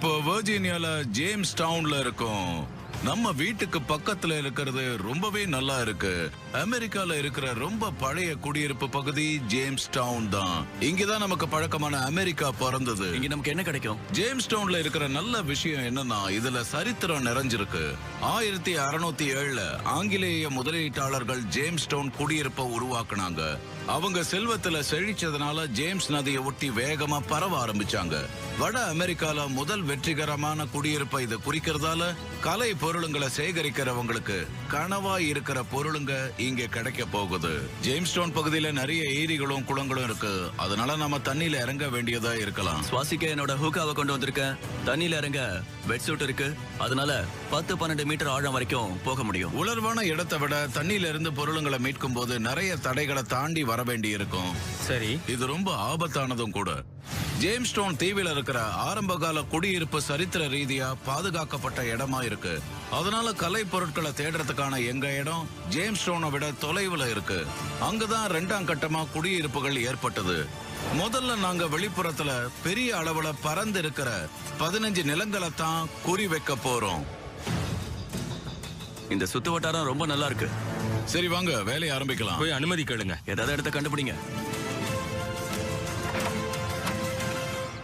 இப்போ வர்ஜீனியால ஜேம்ஸ் டவுன்ல இருக்கோம். நம்ம வீட்டுக்கு பக்கத்துல இருக்கிறது ரொம்பவே நல்லா இருக்கு. அமெரிக்கால இருக்கிற ரொம்ப பழைய குடியிருப்பு பகுதி ஜேம்ஸ் டவுன் தான். இங்கதான் நமக்கு பழக்கமான அமெரிக்கா பிறந்தது. இங்க நமக்கு என்ன கிடைக்கும்? ஜேம்ஸ் டவுன்ல இருக்கிற நல்ல விஷயம் என்னன்னா இதுல சரித்திரம் நிறைஞ்சிருக்கு. ஆயிரத்தி அறுநூத்தி ஏழுல ஆங்கிலேய முதலீட்டாளர்கள் ஜேம்ஸ் டவுன் குடியிருப்பை உருவாக்குனாங்க. அவங்க செல்வத்துல செழிச்சதுனால ஜேம்ஸ் நதியை ஒட்டி வேகமா பரவ ஆரம்பிச்சாங்க. வட அமெரிக்கால முதல் வெற்றிகரமான குடியிருப்பை இது குறிக்கிறதால கலை பொருளுங்களை சேகரிக்கிறவங்களுக்கு கனவா இருக்கிற பொருளுங்க இங்க கிடைக்க போகுது. ஜேம்ஸ் டவுன் பகுதியில நிறைய ஏரிகளும் குளங்களும் இருக்கு. அதனால நம்ம தண்ணியில இறங்க வேண்டியதா இருக்கலாம். சுவாசிக்க என்னோட ஹூக்காவை கொண்டு வந்திருக்கேன் தண்ணியில இறங்க வெட் சூட் இருக்கு. அதனால பத்து பன்னெண்டு மீட்டர் ஆழம் வரைக்கும் போக முடியும். உலர்வான இடத்தை விட தண்ணியில இருந்து பொருளுங்களை மீட்கும் போது நிறைய தடைகளை தாண்டி வர வேண்டி இருக்கும் சரி. இது ரொம்ப ஆபத்தானதும் கூட. ஜேம்ஸ் டவுன் தீவில் இருக்கிற ஆரம்பகால குடியிருப்பு சரித்திர ரீதியா பாதுகாக்கப்பட்ட இடமா இருக்கு. அதனால கலை பொருட்களை தேடுறதுக்கான எங்க இடம் ஜேம்ஸ் டவுனை விட தொலைவுல இருக்கு. அங்கதான் ரெண்டாம் கட்டமா குடியிருப்புகள் ஏற்பட்டது. முதல்ல நாங்க வெளிப்புறத்துல பெரிய அளவுல பறந்து இருக்கிற பதினஞ்சு நிலங்களை தான் குறி வைக்க போறோம். இந்த சுத்து வட்டாரம் ரொம்ப நல்லா இருக்கு. சரி வாங்க வேலையை ஆரம்பிக்கலாம். போய் அனுமதி கேளுங்க. ஏதாவது இடத்த கண்டுபிடிங்க.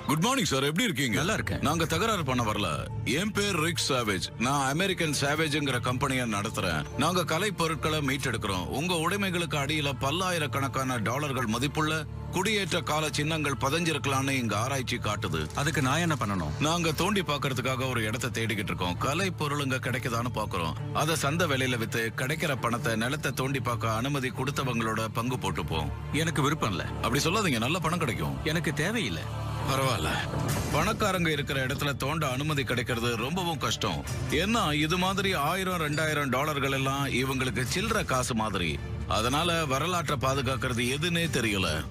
குட் மார்னிங் சார் எப்படி இருக்கீங்க? நல்லா இருக்கேன். நாங்க தகராறு பண்ண வரல. என் பேர் ரிக் சாவேஜ். நான் அமெரிக்கன் சாவேஜ்ங்கிற கம்பெனியை நடத்துறேன். நாங்க கலை பொருட்களை மீட்டெடுக்கிறோம். உங்க உடைமைகளுக்கு அடியில பல்லாயிரக்கணக்கான டாலர்கள் மதிப்புள்ள குடியேற்ற கால சின்னங்கள் பதஞ்சிருக்கலாம்னு இங்க ஆராய்ச்சி காட்டுது. அதுக்கு நான் என்ன பண்ணணும்? நாங்க தோண்டி பார்க்கிறதுக்காக ஒரு இடத்தை தேடிக்கிட்டு இருக்கோம். கலை பொருளுங்க கிடைக்குதான்னு பாக்குறோம். அத சந்தை விலையில வித்து கிடைக்கிற பணத்தை நிலத்தை தோண்டி பார்க்க அனுமதி கொடுத்தவங்களோட பங்கு போட்டுப்போம். எனக்கு விருப்பம் இல்ல. அப்படி சொல்லாதீங்க நல்ல பணம் கிடைக்கும். எனக்கு தேவையில்லை. பரவாயில்ல. பணக்காரங்க இருக்கிற இடத்துல தோண்ட அனுமதி கிடைக்கிறது ரொம்பவும் கஷ்டம். ஏன்னா இது மாதிரி ஆயிரம் ரெண்டாயிரம் டாலர்கள் எல்லாம் இவங்களுக்கு சில்லற காசு மாதிரி. அதனால வரலாற்றை பாதுகாக்கிறது எதுன்னே தெரியல.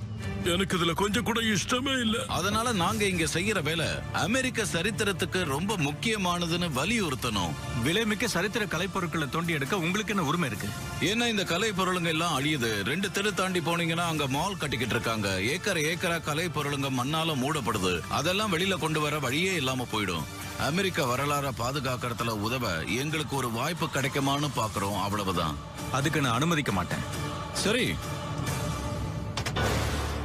எனக்கு இதுல கொஞ்சம் கூட இஷ்டமே இல்ல. அதனால நாங்க இங்க செய்யற வேலை அமெரிக்க சரித்திரத்துக்கு ரொம்ப முக்கியமானதுன்னு வலியுறுத்தணும். விலைமிக்க சரித்திர கலைப்பொருட்களை தோண்டி எடுக்க உங்களுக்கு என்ன உரிமை இருக்கு? ஏன்னா இந்த கலை பொருளுங்க எல்லாம் அழியுது. ரெண்டு தெரு தாண்டி போனீங்கன்னா அங்க மால் கட்டிக்கிட்டு இருக்காங்க. ஏக்கர் ஏக்கரா கலை பொருளுங்க மண்ணால மூடப்படுது. அதெல்லாம் வெளியில கொண்டு வர வழியே இல்லாம போயிடும். அமெரிக்க வரலாற பாதுகாக்கிறதுல உதவ எங்களுக்கு ஒரு வாய்ப்பு கிடைக்குமான்னு பாக்குறோம். அவ்வளவுதான். அதுக்கு நான் அனுமதிக்க மாட்டேன். சரி.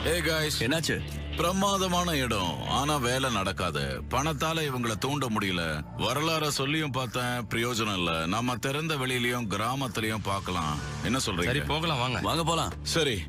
ஏ காய்ஸ் என்னாச்சு? பிரமாதமான இடம். ஆனா வேலை நடக்காது. பணத்தால இவங்கள தூண்ட முடியல. வரலாற சொல்லியும் பார்த்தேன். பிரயோஜனம் இல்ல. நம்ம திறந்த வெளியிலயும் கிராமத்திலயும் பார்க்கலாம். என்ன சரி சொல்றீங்க போகலாம் வாங்க. வாங்க போலாம். சரி.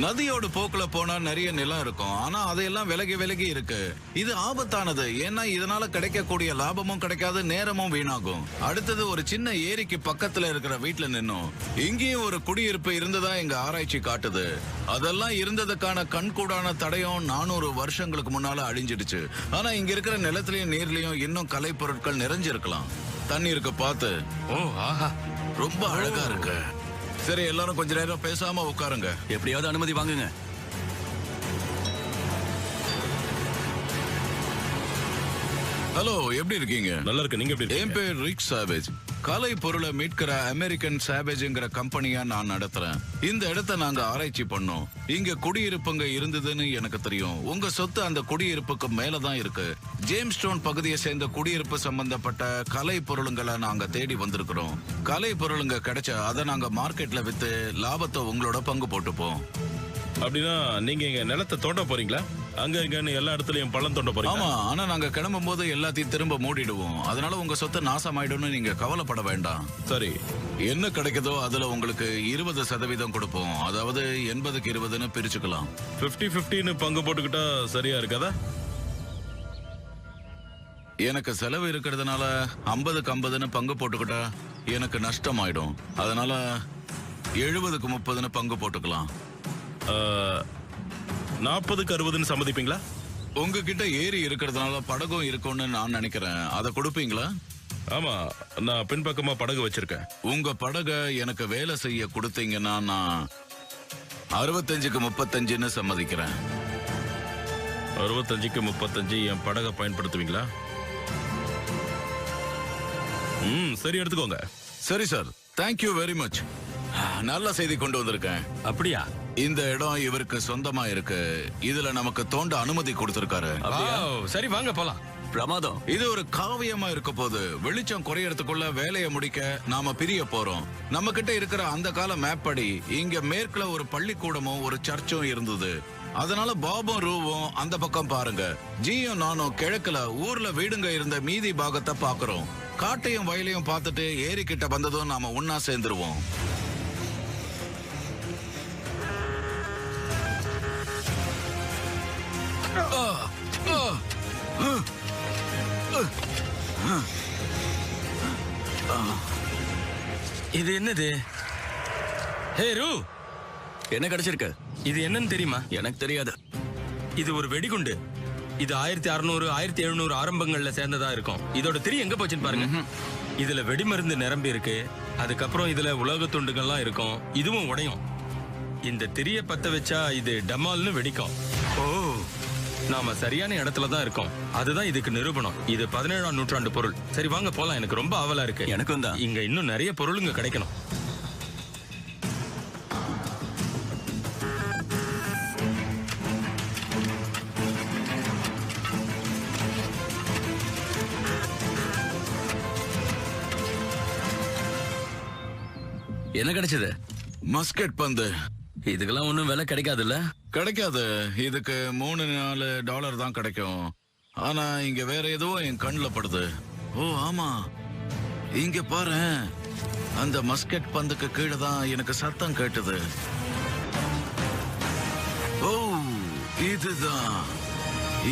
நதியோட போக்குல போனா நிறைய நிலம் இருக்கும். ஆனா அதையெல்லாம் விலகி விலகி இருக்கு. இது ஆபத்தானது. ஏன்னா இதனால கிடைக்கக்கூடிய லாபமும் கிடைக்காது நேரமும் வீணாகும். அடுத்தது ஒரு சின்ன ஏரிக்கு பக்கத்துல இருக்கிற வீட்டுல நின்னோம். இங்கேயும் ஒரு குடியிருப்பு இருந்ததா எங்க ஆராய்ச்சி காட்டுது. அதெல்லாம் இருந்ததுக்கான கண்கூடான தடயம் நானூறு வருஷங்களுக்கு முன்னால அழிஞ்சிடுச்சு. ஆனா இங்க இருக்கிற நிலத்திலயும் நீர்லயும் இன்னும் கலை பொருட்கள் நிறைஞ்சிருக்கலாம். தண்ணீருக்கு பார்த்து. ஓ ஆஹா. ரொம்ப அழகா இருக்கு. சரி எல்லாரும் கொஞ்ச நேரம் பேசாம உட்காருங்க. எப்படியாவது அனுமதி வாங்குங்க. ஹலோ எப்படி இருக்கீங்க? நல்லா இருக்கு நீங்க எப்படி என்? பேர் ரிக் சாவேஜ். கலை பொருளை மீட்கிற அமெரிக்கன் சாவேஜ்ங்கிற கம்பெனியா நான் நடத்துறேன். இந்த இடத்த நாங்க ஆராய்ச்சி பண்ணோம். இங்க குடியிருப்புங்க இருந்ததுன்னு எனக்கு தெரியும். உங்க சொத்து அந்த குடியிருப்புக்கு மேலதான் இருக்கு. ஜேம்ஸ் டவுன் பகுதியை சேர்ந்த குடியிருப்பு சம்பந்தப்பட்ட கலை பொருளுங்களை நாங்க தேடி வந்திருக்கிறோம். கலை பொருளுங்க கிடைச்சா அதை நாங்க மார்க்கெட்ல வித்து லாபத்தை உங்களோட பங்கு போட்டுப்போம். அப்படின்னா நீங்க இங்க நிலத்தை தோண்ட போறீங்களா? அங்க இங்கன்னு எல்லா இடத்துலயும் பள்ளம் தோண்ட போறீங்களா ஆமா ஆனா நாங்க கிளம்பும் போது எல்லாத்தையும் திரும்ப மூடிடுவோம். அதனால உங்க சொத்து நாசமாயிடும்னு நீங்க கவலைப்பட வேண்டாம். சரி. என்ன கிடைக்குதோ அதுல உங்களுக்கு இருபது சதவீதம் கொடுப்போம். அதாவது எண்பதுக்கு இருபதுன்னு பிரிச்சுக்கலாம். 50 50ன்னு பங்கு போட்டுக்கிட்டா சரியா இருக்காதா? எனக்கு செலவு இருக்கிறதுனால ஐம்பதுக்கு ஐம்பதுன்னு பங்கு போட்டுக்கிட்டா எனக்கு நஷ்டம் ஆயிடும் அதனால எழுபதுக்கு முப்பதுன்னு பங்கு போட்டுக்கலாம். நாற்பதுக்கு அறுபதுன்னு சம்மதிப்பீங்களா? உங்ககிட்ட ஏரி இருக்கிறதுனால படகும் இருக்கும்னு நான் நினைக்கிறேன். அதை கொடுப்பீங்களா? ஆமா நான் பின்பக்கமா படகு வச்சிருக்கேன். உங்க படகை எனக்கு வேலை செய்ய கொடுத்தீங்கன்னா நான் அறுபத்தஞ்சுக்கு முப்பத்தஞ்சுன்னு சம்மதிக்கிறேன். அறுபத்தஞ்சுக்கு முப்பத்தஞ்சு என் படகை பயன்படுத்துவீங்களா? ம் சரி எடுத்துக்கோங்க. சரி சார். தேங்க்யூ வெரி மச் நல்ல செய்தி கொண்டு வந்திருக்கேன். அப்படியா? இந்த இடம் இவருக்கு சொந்தமா இருக்கு. இதுல நமக்கு தோண்ட அனுமதி கொடுத்திருக்காரு. வாவ், சரி வாங்க போலாம். பிரமாதம். இது ஒரு காவியமா இருக்க போது வெளிச்சம் குறையறதுக்குள்ள வேலையை முடிக்க நாம பிரிய போறோம். நம்ம கிட்ட இருக்கிற அந்த கால மேப் படி இங்க மேற்குல ஒரு பள்ளிக்கூடமும் ஒரு சர்ச்சும் இருந்தது. அதனால பாபும் ரூவும் அந்த பக்கம் பாருங்க. ஜியும் நானும் கிழக்குல ஊர்ல வீடுங்க இருந்த மீதி பாகத்தை பாக்குறோம். காட்டையும் வயலையும் பார்த்துட்டு ஏரி கிட்ட வந்ததும் நாம ஒன்னா சேர்ந்துருவோம். இது என்னது? ஹே ரூ! என்ன கிடைச்சிருக்கு? இது என்னன்னு தெரியுமா? எனக்கு தெரியாது. இது ஒரு வெடிகுண்டு. இது ஆயிரத்தி அறுநூறு ஆயிரத்தி எழுநூறு ஆரம்பங்கள்ல சேர்ந்ததா இருக்கும். இதோட திரி எங்க போச்சுன்னு பாருங்க. இதுல வெடிமருந்து நிரம்பி இருக்கு. அதுக்கப்புறம் இதுல உலோக துண்டுகள்லாம் இருக்கும். இதுவும் உடையும். இந்த திரிய பத்த வச்சா இது டமால்னு வெடிக்கும். ஓ நாம சரியான இடத்துல தான் இருக்கோம். அதுதான் இதுக்கு நிரூபணம். இது பதினேழாம் நூற்றாண்டு பொருள். சரி வாங்க போலாம். எனக்கு ரொம்ப ஆவலா இருக்கு. எனக்கும் தான். இங்க இன்னும் நிறைய பொருளுங்க கிடைக்கணும். என்ன கிடைச்சது? மஸ்கெட் பந்து. இதுக்கெல்லாம் ஒண்ணும் விலை கிடைக்காதுல்ல? கிடைக்காது. இதுக்கு மூணு நாலு டாலர் தான் கிடைக்கும். ஆனா இங்க வேற எதுவும் என் கண்ணில் படுது. ஓ ஆமா. இங்க பாரு. அந்த மஸ்கெட் பந்துக்கு கீழே தான் எனக்கு சத்தம் கேட்டது. ஓ இதுதான்.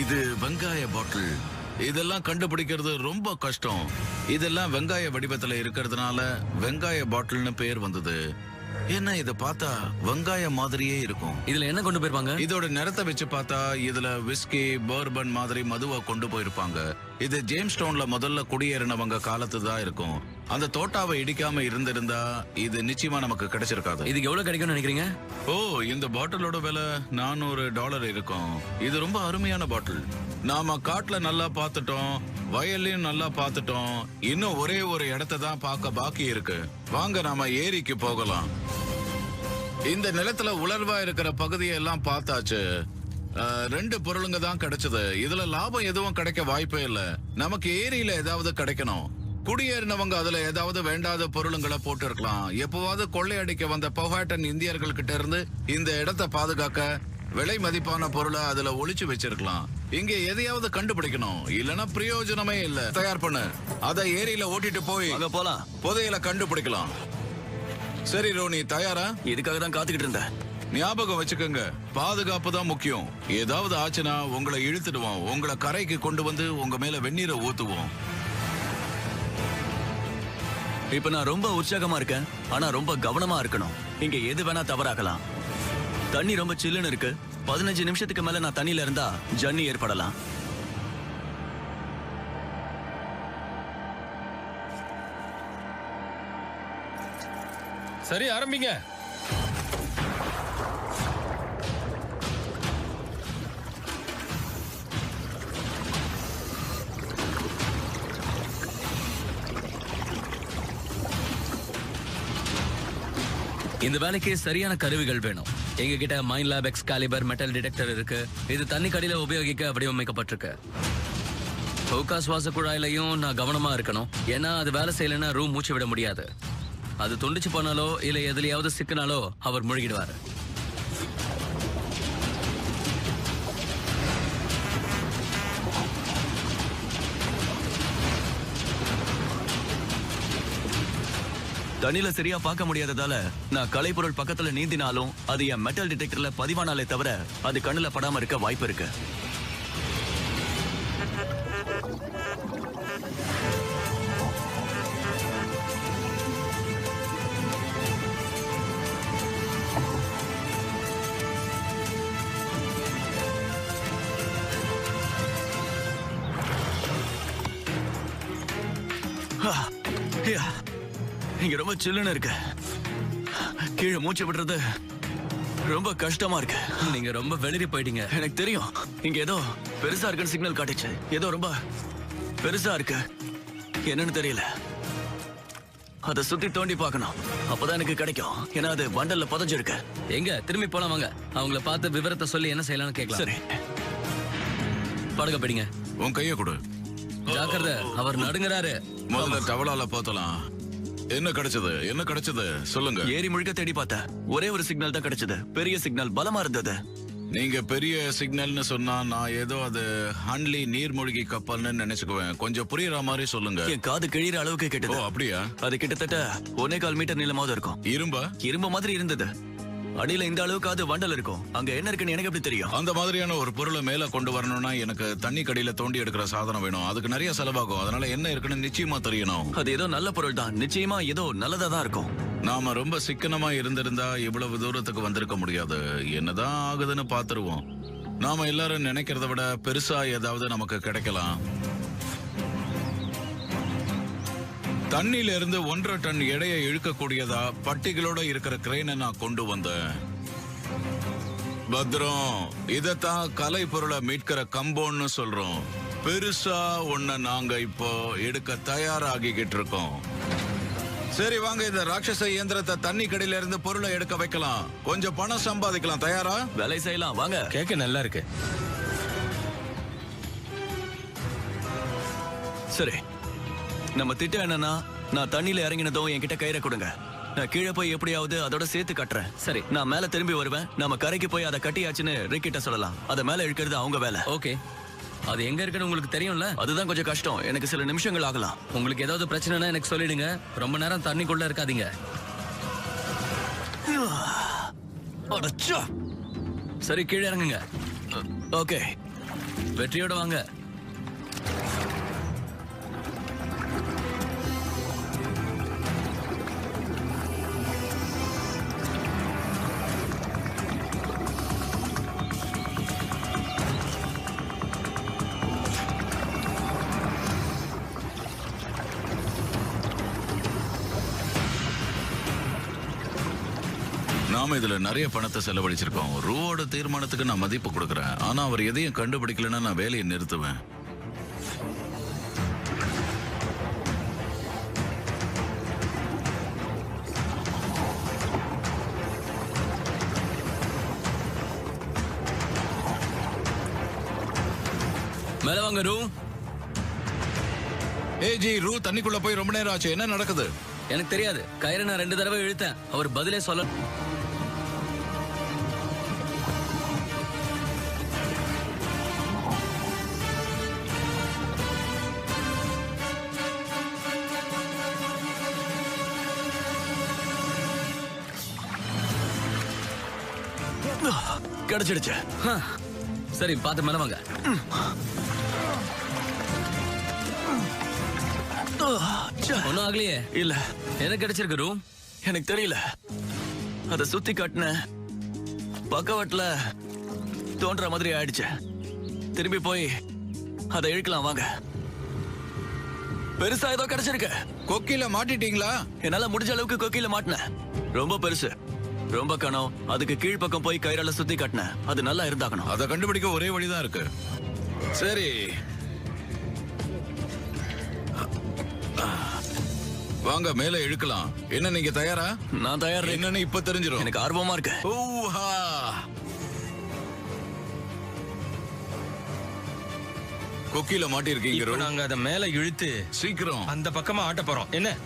இது வெங்காய பாட்டில். இதெல்லாம் கண்டுபிடிக்கிறது ரொம்ப கஷ்டம். இதெல்லாம் வெங்காய வடிவத்துல இருக்கிறதுனால வெங்காய பாட்டில்னு பேர் வந்தது. என்ன இத பார்த்தா வெங்காயம் மாதிரியே இருக்கும்? இதுல என்ன கொண்டு போயிருப்பாங்க? இதோட நிறத்தை வச்சு பார்த்தா இதுல விஸ்கி பர்பன் மாதிரி மதுவா கொண்டு போயிருப்பாங்க. இது ஜேம்ஸ் டவுன்ல முதல்ல குடியேறினவங்க காலத்து தான் இருக்கும். அந்த தோட்டாவை இடிக்காம இருந்திருந்தா இது நிச்சயமா நமக்கு கிடைச்சிருக்காது. இதுக்கு எவ்வளவு கிடைக்கும்னு நினைக்கிறீங்க? ஓ இந்த பாட்டிலோட விலை நானூறு டாலர் இருக்கும். இது ரொம்ப அருமையான பாட்டில். நாம காட்டுல நல்லா பார்த்துட்டோம் வயல்லையும் நல்லா பார்த்துட்டோம். இன்னும் ஒரே ஒரு இடத்தை தான் பார்க்க பாக்கி இருக்கு. வாங்க நாம ஏரிக்கு போகலாம். இந்த நிலத்துல உலர்வா இருக்கிற பகுதியை எல்லாம் பார்த்தாச்சு. ரெண்டு பொருளுங்க தான் கிடைச்சது. இதுல லாபம் எதுவும் கிடைக்க வாய்ப்பே இல்ல. நமக்கு ஏரியில ஏதாவது கிடைக்கணும். குடியேறினவங்க அதுல ஏதாவது வேண்டாத பொருளுங்களை போட்டு இருக்கலாம் எப்பவாவது கொள்ளையடிக்க வந்த பொகாட்டன் இந்தியர்கள் கிட்ட இருந்து இந்த இடத்தை பாதுகாக்க விலை மதிப்பான பொருளை அதுல ஒளிச்சு வச்சிருக்கலாம். இங்க எதையாவது கண்டுபிடிக்கணும். இல்லனா பிரயோஜனமே இல்ல. தயார் பண்ணு. அத ஏரியில ஓட்டிட்டு போய் அங்க போலாம். புதையல கண்டுபிடிக்கலாம். சரி ரோனி தயாரா? இதுக்காக தான் காத்துக்கிட்டு இருந்தேன். ஞாபகம் வச்சுக்கோங்க. பாதுகாப்பு தான் முக்கியம். ஏதாவது ஆச்சுன்னா உங்களை இழுத்துடுவோம். உங்களை கரைக்கு கொண்டு வந்து உங்க மேல வெந்நீரை ஊத்துவோம். இப்ப நான் ரொம்ப உற்சாகமா இருக்கேன். ஆனா ரொம்ப கவனமா இருக்கணும். இங்க எது வேணா தவறாகலாம். தண்ணி ரொம்ப சில்லுன்னு இருக்கு. பதினஞ்சு நிமிஷத்துக்கு மேல நான் தண்ணியில இருந்தா ஜன்னி ஏற்படலாம். சரி ஆரம்பிங்க. இந்த வேலைக்கு சரியான கருவிகள் வேணும். எங்க கிட்ட Minelab X caliper metal detector இருக்கு. இது தண்ணி கடியில உபயோகிக்க வடிவமைக்கப்பட்டிருக்கு. ஹோக்கா சுவாச குழாயிலையும் நான் கவனமா இருக்கணும். ஏன்னா அது வேலை செய்யலைன்னா ரூம் மூச்சு விட முடியாது. அது துண்டிச்சு போனாலோ இல்ல எதுலயாவது சிக்கினாலோ அவர் முழுகிடுவாரு. தண்ணில சரியா பார்க்க முடியாததால நான் கலைப்பொருள் பக்கத்துல நீந்தினாலும் அது என் மெட்டல் டிடெக்டர்ல பதிவானாலே தவிர அது கண்ணுல படாம இருக்க வாய்ப்பு இருக்கு. ரொம்ப சில்லுன்னு இருக்கு. கீழே மூச்சு விடுறது ரொம்ப கஷ்டமா இருக்கு. நீங்க ரொம்ப வெளிரி போயிட்டீங்க. எனக்கு தெரியும். இங்க ஏதோ பெருசா இருக்குன்னு சிக்னல் காட்டுச்சு. ஏதோ ரொம்ப பெருசா இருக்கு. என்னன்னு தெரியல. அதை சுத்தி தோண்டி பார்க்கணும். அப்பதான் எனக்கு கிடைக்கும். ஏன்னா அது பண்டல்ல புதைஞ்சிருக்கு. எங்க? திரும்பி போலாம் வாங்க. அவங்கள பார்த்து விவரத்தை சொல்லி என்ன செய்யலாம்னு கேட்கலாம். சரி. படக பிடிங்க. உன் கையை கொடு. ஜாக்கிரதை. அவர் நடுங்குறாரு. முதல்ல டவலால போத்தலாம். என்ன கிடைச்சது? என்ன கிடைச்சது? சொல்லுங்க. ஏரி முழுக்க தேடி பார்த்தேன் ஒரே ஒரு சிக்னல் தான் கிடைச்சது. பெரிய சிக்னல் பலமா இருந்தது. நீங்க பெரிய சிக்னல்னு சொன்னா நான் ஏதோ அது ஹன்லி நீர்மூழ்கி கப்பல்னு நினைச்சுக்குவேன். கொஞ்சம் புரியுற மாதிரி சொல்லுங்க. என் காது கிழிற அளவுக்கு கேட்டது. அப்படியா? அது கிட்டத்தட்ட ஒன்னே கால் மீட்டர் நீளமாவது இருக்கும். இரும்பா? இரும்பு மாதிரி இருந்தது. அடியில இந்த அளவுக்கு அது வண்டல் இருக்கும். அங்க என்ன இருக்குன்னு எனக்கு எப்படி தெரியும்? அந்த மாதிரியான ஒரு பொருளை மேல கொண்டு வரணும்னா எனக்கு தண்ணி கடியில தோண்டி எடுக்கிற சாதனம் வேணும். அதுக்கு நிறைய செலவாகும். அதனால என்ன இருக்குன்னு நிச்சயமா தெரியணும். அது ஏதோ நல்ல பொருள் தான். நிச்சயமா ஏதோ நல்லதா தான் இருக்கும். நாம ரொம்ப சிக்கனமா இருந்திருந்தா இவ்வளவு தூரத்துக்கு வந்திருக்க முடியாது. என்னதான் ஆகுதுன்னு பாத்துருவோம் நாம எல்லாரும் நினைக்கிறத விட பெருசா ஏதாவது நமக்கு கிடைக்கலாம். தண்ணியில இருந்து ஒன்றரை டன் எடையை இழுக்கக்கூடியதா பட்டிகளோட இருக்கிற கிரெயினை நான் கொண்டு வந்தேன். பத்ரம் இதத்தான் கலை பொருளை மீட்கிற கம்போன்னு சொல்றோம். பெருசா ஒன்ன நாங்க இப்போ எடுக்க தயாராகிக்கிட்டு இருக்கோம். சரி வாங்க இந்த ராட்சச இயந்திரத்தை தண்ணி கடையில இருந்து பொருளை எடுக்க வைக்கலாம். கொஞ்சம் பணம் சம்பாதிக்கலாம். தயாரா? வேலை செய்யலாம். வாங்க. கேட்க நல்லா இருக்கு. சரி. நம்ம திட்டம் என்னன்னா நான் தண்ணியில இறங்கினதும் என்கிட்ட கயிறை கொடுங்க. நான் கீழே போய் எப்படியாவது அதோட சேர்த்து கட்டுறேன். சரி. நான் மேல திரும்பி வருவேன். நம்ம கரைக்கு போய் அதை கட்டியாச்சுன்னு ரிக்கிட்ட சொல்லலாம். அதை மேல இழுக்கிறது அவங்க வேலை. ஓகே. அது எங்க இருக்குன்னு உங்களுக்கு தெரியும்ல? அதுதான் கொஞ்சம் கஷ்டம். எனக்கு சில நிமிஷங்கள் ஆகலாம். உங்களுக்கு ஏதாவது பிரச்சனைனா எனக்கு சொல்லிடுங்க. ரொம்ப நேரம் தண்ணிக்குள்ள இருக்காதீங்க. சரி கீழே இறங்குங்க. ஓகே. வெற்றியோட வாங்க. நாம இதுல நிறைய பணத்தை செலவழிச்சிருக்கோம். ரூவோட தீர்மானத்துக்கு நான் மதிப்பு கொடுக்கறேன். ஆனா அவர் எதையும் கண்டுபிடிக்கலன்னா நான் வேலையை நிறுத்துவேன். மேல வாங்க ரூ. ஏய் ஜி ரூ தண்ணிக்குள்ள போய் ரொம்ப நேரம் ஆச்சு. என்ன நடக்குது? எனக்கு தெரியாது. கயிறை நான் ரெண்டு தடவை இழுத்தேன். அவர் பதிலே சொல்ல கிடைச்சிடுச்சு. ஹ. சரி பார்த்து மேல வாங்க. ஒன்னும் ஆகலையே. இல்ல. எனக்கு கிடைச்சிருக்கு ரூ எனக்கு தெரியல. அத சுத்தி காட்டின பக்கவாட்டுல தோன்ற மாதிரி ஆயிடுச்சு. திரும்பி போய் அதை இழுக்கலாம் வாங்க. பெருசா ஏதோ கிடைச்சிருக்கு. கொக்கில மாட்டிட்டீங்களா? என்னால முடிஞ்ச அளவுக்கு கொக்கில மாட்டினேன். ரொம்ப பெருசு. ரொம்ப கணம். அதுக்கு கீழ்ப்பக்கம் போய் கயிறால சுத்தி காட்டினேன். அது நல்லா இருந்தாகணும். அதை கண்டுபிடிக்க ஒரே வழிதான் இருக்கு. சரி. வாங்க மேல இழுக்கலாம். என்ன நீங்க தயாரா? நான் தயார். என்னன்னு இப்ப தெரிஞ்சிடும் எனக்கு ஆர்வமா இருக்கு. கொக்கில மாட்டிருக்கீங்க. நாங்க அதை மேல இழுத்து சீக்கிரம். அந்த பக்கமா ஆட்ட போறோம். என்ன?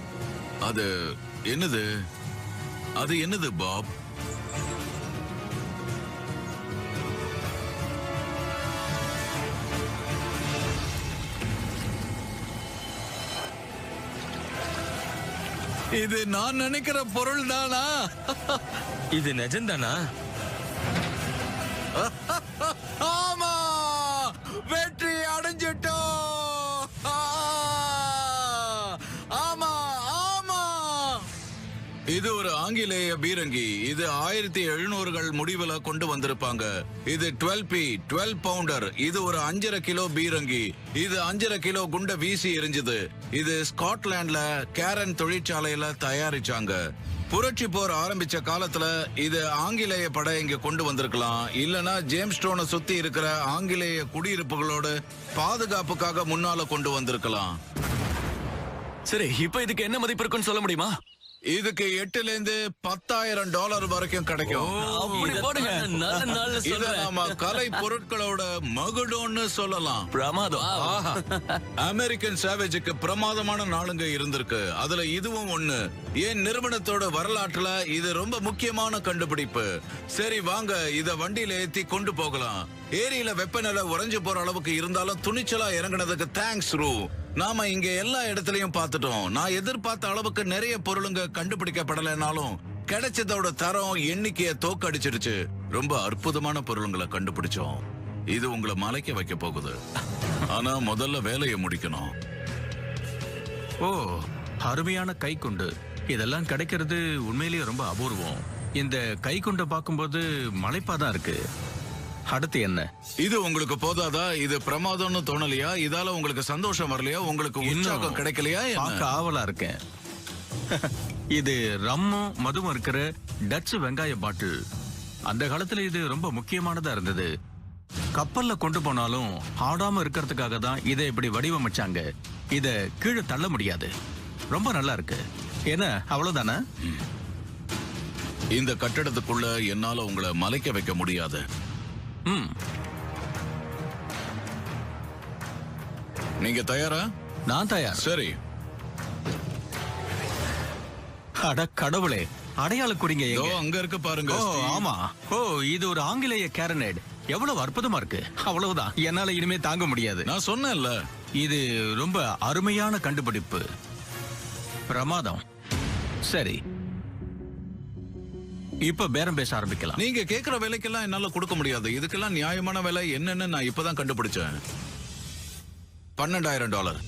அது என்னது? அது என்னது பாப்? இது நான் நினைக்கிற பொருள் தானா இது நிஜம்தானா இது ஒரு ஆங்கிலேய பீரங்கி. இது ஆயிரத்தி எழுநூறுகள் முடிவில் கொண்டு வந்திருப்பாங்க. இது டுவெல் பி டுவெல் பவுண்டர். இது ஒரு அஞ்சரை கிலோ பீரங்கி. இது அஞ்சரை கிலோ குண்ட வீசி எரிஞ்சது. இது ஸ்காட்லாண்ட்ல கேரன் தொழிற்சாலையில தயாரிச்சாங்க. புரட்சி போர் ஆரம்பிச்ச காலத்துல இது ஆங்கிலேய படை இங்க கொண்டு வந்திருக்கலாம். இல்லனா ஜேம்ஸ் டோனை சுத்தி இருக்கிற ஆங்கிலேய குடியிருப்புகளோடு பாதுகாப்புக்காக முன்னால கொண்டு வந்திருக்கலாம். சரி இப்ப இதுக்கு என்ன மதிப்பு இருக்குன்னு சொல்ல முடியுமா? இதுக்கு எட்டுல இருந்து பத்தாயிரம் டாலர் வரைக்கும் கிடைக்கும். இத நாம கலை பொருட்களோட மகுடோன்னு சொல்லலாம். பிரமாதம். அமெரிக்கன் சேவேஜுக்கு பிரமாதமான நாளுங்க இருந்திருக்கு. அதுல இதுவும் ஒண்ணு. என் நிறுவனத்தோட வரலாற்றுல இது ரொம்ப முக்கியமான கண்டுபிடிப்பு? சரி வாங்க இத வண்டியில ஏத்தி கொண்டு போகலாம். ஏரியில வெப்பநிலை உறைஞ்சு போற அளவுக்கு இருந்தாலும் துணிச்சலா இறங்குனதுக்கு தேங்க்ஸ் ரூ. நாம இங்க எல்லா இடத்துலயும் பார்த்துட்டோம். நான் எதிர்பார்த்த அளவுக்கு நிறைய பொருளுங்க கண்டுபிடிக்கப்படலைனாலும் கிடைச்சதோட தரம் எண்ணிக்கைய தோக்கடிச்சிருச்சு. ரொம்ப அற்புதமான பொருளுங்களை கண்டுபிடிச்சோம். இது உங்களை மலைக்க வைக்க போகுது. ஆனா முதல்ல வேலையை முடிக்கணும். ஓ அருமையான கைக்குண்டு. இதெல்லாம் கிடைக்கிறது உண்மையிலேயே ரொம்ப அபூர்வம். இந்த கைக்குண்டை பார்க்கும்போது மலைப்பாதான் இருக்கு. அடுத்து என்ன? இது உங்களுக்கு போதாதா? இது பிரமாதம்னு தோணலையா? இதால உங்களுக்கு சந்தோஷம் வரலையா? உங்களுக்கு உற்சாகம் கிடைக்கலையா? பார்க்க ஆவலா இருக்கேன். இது ரம்மும் மதுவும் இருக்கிற டச் வெங்காய பாட்டில். அந்த காலத்துல இது ரொம்ப முக்கியமானதா இருந்தது. கப்பல்ல கொண்டு போனாலும் ஆடாம இருக்கிறதுக்காக தான் இதை இப்படி வடிவமைச்சாங்க. இத கீழே தள்ள முடியாது. ரொம்ப நல்லா இருக்கு. என்ன அவ்வளவுதானே? இந்த கட்டடத்துக்குள்ள என்னால உங்களை மலைக்க வைக்க முடியாது. நீங்க தயாரா? நான் தயார். சரி. அட கடவுளே அடையாள எங்க? அங்க இருக்கு பாருங்க ஓ. ஆமா. ஓ இது ஒரு ஆங்கிலேய கேரனேட். எவ்வளவு அற்புதமா இருக்கு. அவ்வளவுதான். என்னால இனிமே தாங்க முடியாது. நான் சொன்னேன்ல. இது ரொம்ப அருமையான கண்டுபிடிப்பு. பிரமாதம். சரி. இப்ப பேரம் பேச ஆரம்பிக்கலாம். நீங்க கேக்குற விலைக்கெல்லாம் என்னால கொடுக்க முடியாது. இதுக்கெல்லாம் நியாயமான விலை என்னன்னு நான் இப்பதான் கண்டுபிடிச்சேன். பன்னெண்டாயிரம் டாலர்.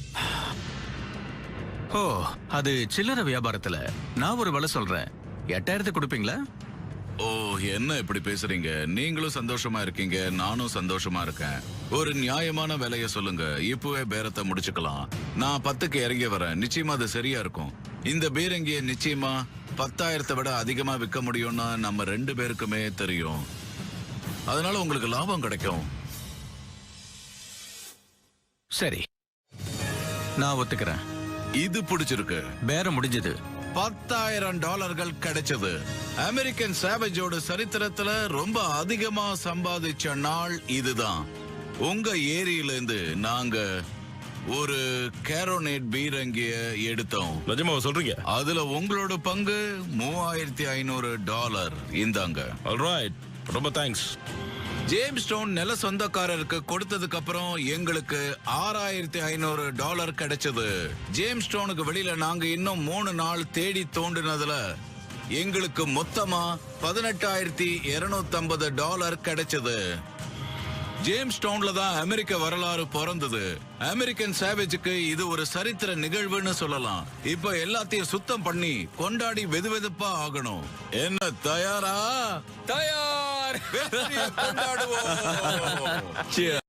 ஓ அது சில்லறை வியாபாரத்துல. நான் ஒரு விலை சொல்றேன். எட்டாயிரத்து கொடுப்பீங்களா? ஓ என்ன இப்படி பேசுறீங்க? நீங்களும் சந்தோஷமா இருக்கீங்க நானும் சந்தோஷமா இருக்கேன். ஒரு நியாயமான விலைய சொல்லுங்க. இப்பவே பேரத்தை முடிச்சுக்கலாம். நான் பத்துக்கு இறங்கி வரேன். நிச்சயமா அது சரியா இருக்கும். இந்த பீரங்கிய நிச்சயமா பத்தாயிரத்தை விட அதிகமா விற்க முடியும்னா நம்ம ரெண்டு பேருக்குமே தெரியும். அதனால உங்களுக்கு லாபம் கிடைக்கும். சரி. நான் ஒத்துக்கிறேன். இது பிடிச்சிருக்கு. பேரம் முடிஞ்சது. பத்தாயிரம் டாலர்கள் கிடைச்சது. அமெரிக்கன் சேவேஜோட சரித்திரத்துல ரொம்ப அதிகமா சம்பாதிச்ச நாள் இதுதான். உங்க ஏரியில இருந்து நாங்க ஒரு கேரோனேட் பீரங்கிய எடுத்தோம். நிஜமாவா சொல்றீங்க? அதுல உங்களோட பங்கு மூவாயிரத்தி ஐநூறு டாலர். இந்தாங்க. ஆல்ரைட் ரொம்ப தேங்க்ஸ் ஜேம்ஸ் ஸ்டோன் நில சொந்தக்காரருக்கு கொடுத்ததுக்கு அப்புறம் எங்களுக்கு ஆறாயிரத்தி ஐநூறு டாலர் கிடைச்சது. ஜேம்ஸ் ஸ்டோனுக்கு வெளியில நாங்க இன்னும் மூணு நாள் தேடி தோண்டினதுல எங்களுக்கு மொத்தமா பதினெட்டாயிரத்தி இருநூத்தி டாலர் கிடைச்சது. ஜேம்ஸ் டவுன்ல தான் அமெரிக்க வரலாறு பிறந்தது. அமெரிக்கன் சேவேஜுக்கு இது ஒரு சரித்திர நிகழ்வுன்னு சொல்லலாம். இப்ப எல்லாத்தையும் சுத்தம் பண்ணி கொண்டாடி வெதுவெதுப்பா ஆகணும். என்ன தயாரா? தயார்! கொண்டாடுவோம்.